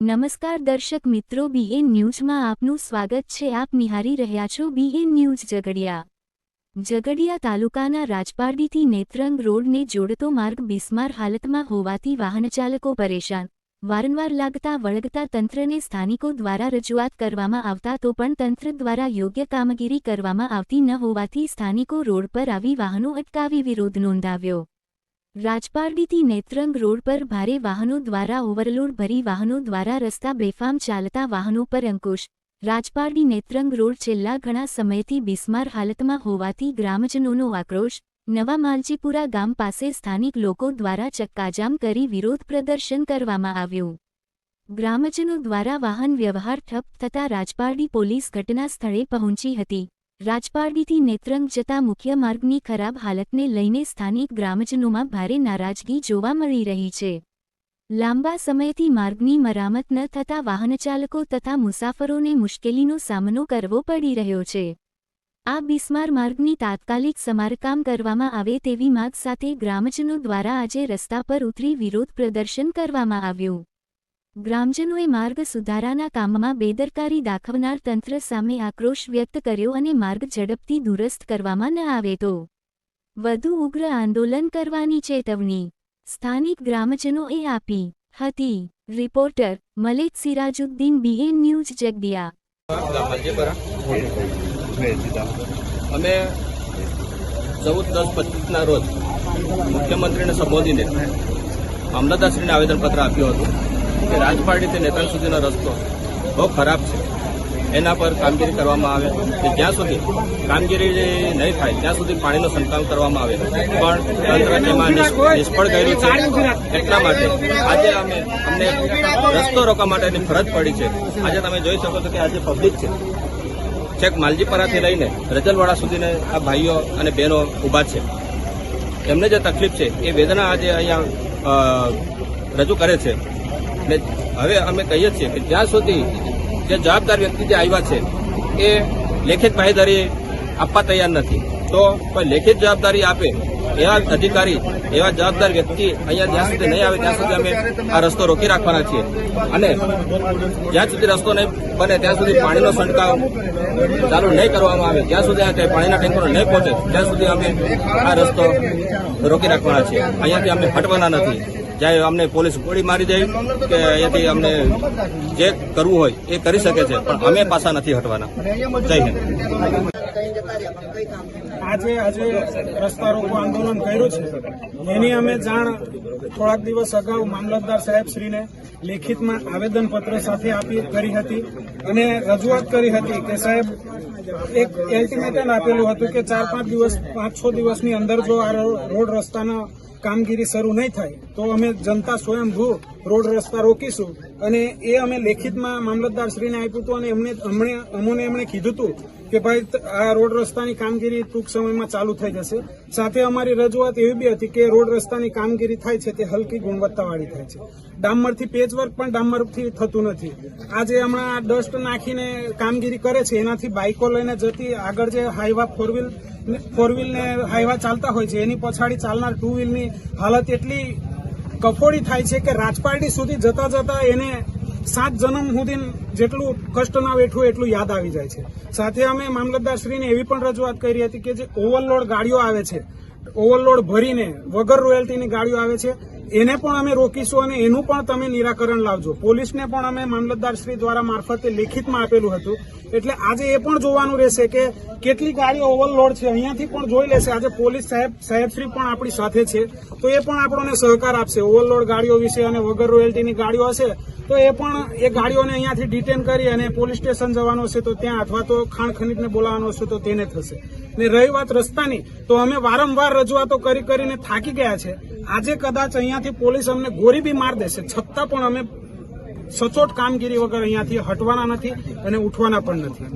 નમસ્કાર દર્શક મિત્રો બીએન ન્યૂઝમાં આપનું સ્વાગત છે. આપ નિહારી રહ્યા છો બીએન ન્યૂઝ ઝઘડિયા. ઝઘડિયા તાલુકાના રાજપારડીથી નેત્રંગ રોડને જોડતો માર્ગ બિસ્માર હાલતમાં હોવાથી વાહનચાલકો પરેશાન. વારંવાર લાગતા વળગતા તંત્રને સ્થાનિકો દ્વારા રજૂઆત કરવામાં આવતા તો પણ તંત્ર દ્વારા યોગ્ય કામગીરી કરવામાં આવતી ન હોવાથી સ્થાનિકો રોડ પર આવી વાહનો અટકાવી વિરોધ નોંધાવ્યો. રાજપારડીથી નેત્રંગ રોડ પર ભારે વાહનો દ્વારા ઓવરલોડ ભરી વાહનો દ્વારા રસ્તા બેફામ ચાલતા વાહનો પર અંકુશ. રાજપારડી નેત્રંગ રોડ છેલ્લા ઘણા સમયથી બિસ્માર હાલતમાં હોવાથી ગ્રામજનોનો આક્રોશ. નવા માલજીપુરા ગામ પાસે સ્થાનિક લોકો દ્વારા ચક્કાજામ કરી વિરોધ પ્રદર્શન કરવામાં આવ્યું. ગ્રામજનો દ્વારા વાહન વ્યવહાર ઠપ થતાં રાજપારડી પોલીસ ઘટના સ્થળે પહોંચી હતી. રાજપારડીથી નેત્રંગ જતા મુખ્ય માર્ગની ખરાબ હાલતને લઈને સ્થાનિક ગ્રામજનોમાં ભારે નારાજગી જોવા મળી રહી છે. લાંબા સમયથી માર્ગની મરામત ન થતા વાહનચાલકો તથા મુસાફરોને મુશ્કેલીનો સામનો કરવો પડી રહ્યો છે. આ બિસ્માર માર્ગની તાત્કાલિક સમારકામ કરવામાં આવે તેવી માગ સાથે ગ્રામજનો દ્વારા આજે રસ્તા પર ઉતરી વિરોધ પ્રદર્શન કરવામાં આવ્યું. ગ્રામજનોએ માર્ગ સુધારાના કામમાં બેદરકારી દાખવનાર તંત્ર સામે આક્રોશ વ્યક્ત કર્યો અને માર્ગ ઝડપથી દુરસ્ત કરવામાં ન આવે તો વધુ ઉગ્ર આંદોલન કરવાની ચેતવણી સ્થાનિક ગ્રામજનોએ આપી હતી. Reporter Malek Sirajuddin, BN news, Jagadia. અમે ચૌદ, દસ, પચીસના રોજ મુખ્યમંત્રીને સંબોધીને મામલતદારશ્રીને આવેદનપત્ર આપ્યું હતું. કે રાજપારડીથી નેત્રંગ સુધીનો રસ્તો બહુ ખરાબ છે. એના પર કામગીરી કરવામાં આવે કે જ્યાં સુધી કામગીરી નહીં થાય, ત્યાં સુધી પાણીનો સંકલન કરવામાં આવે. પણ તંત્ર તેમાં નિષ્ફળ ગયેલું છે. એટલા માટે આજે અમે અમને રસ્તો રોકવા માટેની ફરજ પડી છે. આજે તમે જોઈ શકો છો કે આજે પબ્લિક છે. છેક માલજીપરાથી લઈને રજલવાડા સુધીને આ ભાઈઓ અને બહેનો ઊભા છે. એમને જે તકલીફ છે, એ વેદના આજે અહીંયા રજૂ કરે છે. ને હવે અમે કહીએ છીએ કે જ્યાં સુધી જે જવાબદાર વ્યક્તિ જે આવ્યા છે, એ લેખિત માહિતી આપવા તૈયાર નથી. તો કોઈ લેખિત જવાબદારી આપે એવા અધિકારી, એવા જવાબદાર વ્યક્તિ અહીંયા જ્યાં સુધી નહીં આવે, ત્યાં સુધી અમે આ રસ્તો રોકી રાખવાના છીએ. અને જ્યાં સુધી રસ્તો નહીં બને, ત્યાં સુધી પાણીનો છંટકાવ ચાલુ નહીં કરવામાં આવે ત્યાં સુધી આ પાણીના ટેન્કરો નહીં પહોંચે, ત્યાં સુધી અમે આ રસ્તો રોકી રાખવાના છીએ. અહીંયાથી અમે હટવાના નથી. જ્યારે અમને પોલીસ ગોળી મારી દે કે અહીંયાથી અમને જે કરવું હોય એ કરી શકે છે પણ અમે પાછા નથી હટવાના. જય હિન્દ. આજે આજે રસ્તા રોકો આંદોલન કર્યું છે. એની અમે જાણ થોડાક દિવસ અગાઉ મામલતદાર સાહેબ શ્રીને લેખિતમાં આવેદનપત્ર સાથે આપી કરી હતી અને રજૂઆત કરી હતી કે સાહેબ એક એલ્ટિમેટમ આપેલું હતું કે ચાર પાંચ દિવસ પાંચ છ દિવસની અંદર જો આ રોડ રસ્તાના કામગીરી શરૂ નહીં થાય તો અમે જનતા સ્વયંભૂ રોડ રસ્તા રોકીશું. અને એ અમે લેખિતમાં મામલતદાર શ્રીને આપ્યું હતું અને એમને અમને અમોને એમણે કીધું હતું કે ભાઈ આ રોડ રસ્તાની કામગીરી ટૂંક સમયમાં ચાલુ થઈ જશે. સાથે અમારી રજૂઆત એવી બી હતી કે રોડ રસ્તાની કામગીરી થાય છે તે હલકી ગુણવત્તાવાળી થાય છે. ડામરથી પેચવર્ક પણ ડામરથી થતું નથી. આજે હમણાં ડસ્ટ નાખીને કામગીરી કરે છે, એનાથી બાઇકો લઈને જતી આગળ જે Hyva four wheel four wheel ને હાઈવા ચાલતા હોય છે, એની પછાડી ચાલનાર ટુ વ્હીલની હાલત એટલી કફોડી થાય છે કે રાજપારડી સુધી જતા જતા એને સાત જન્મ સુધી જેટલું કષ્ટ ના વેઠવું એટલું યાદ આવી જાય છે. સાથે અમે મામલતદારશ્રીને એવી પણ રજૂઆત કરી હતી કે જે ઓવરલોડ ગાડીઓ આવે છે, ઓવરલોડ ભરીને વગર રોયલ્ટીની ગાડીઓ આવે છે એને પણ અમે રોકીશું અને એનું પણ તમે નિરાકરણ લાવજો. પોલીસને પણ અમે મામલતદાર શ્રી દ્વારા મારફતે લેખિતમાં આપેલું હતું. એટલે આજે એ પણ જોવાનું રહેશે કે કેટલી ગાડીઓ ઓવરલોડ છે. અહીંયાથી પણ જોઈ લેશે. આજે પોલીસ સાહેબ, સાહેબશ્રી પણ આપણી સાથે છે. તો એ પણ આપણને સહકાર આપશે. ઓવરલોડ ગાડીઓ વિશે અને વગર રોયલ્ટીની ગાડીઓ હશે, તો એ પણ એ ગાડીઓને અહીંયાથી ડિટેન કરી અને પોલીસ સ્ટેશન જવાનું હશે તો ત્યાં અથવા તો ખાણ ખનીજને બોલાવવાનું હશે તો તેને થશે. ને રહી વાત રસ્તાની, તો અમે વારંવાર રજૂઆતો કરી કરીને થાકી ગયા છે. આજે કદાચ અહીંયાથી પોલીસ અમને ગોરી બી માર દેશે. છતાં પણ અમે સચોટ કામગીરી વગર અહીંયાથી હટવાના નથી અને ઉઠવાના પણ નથી.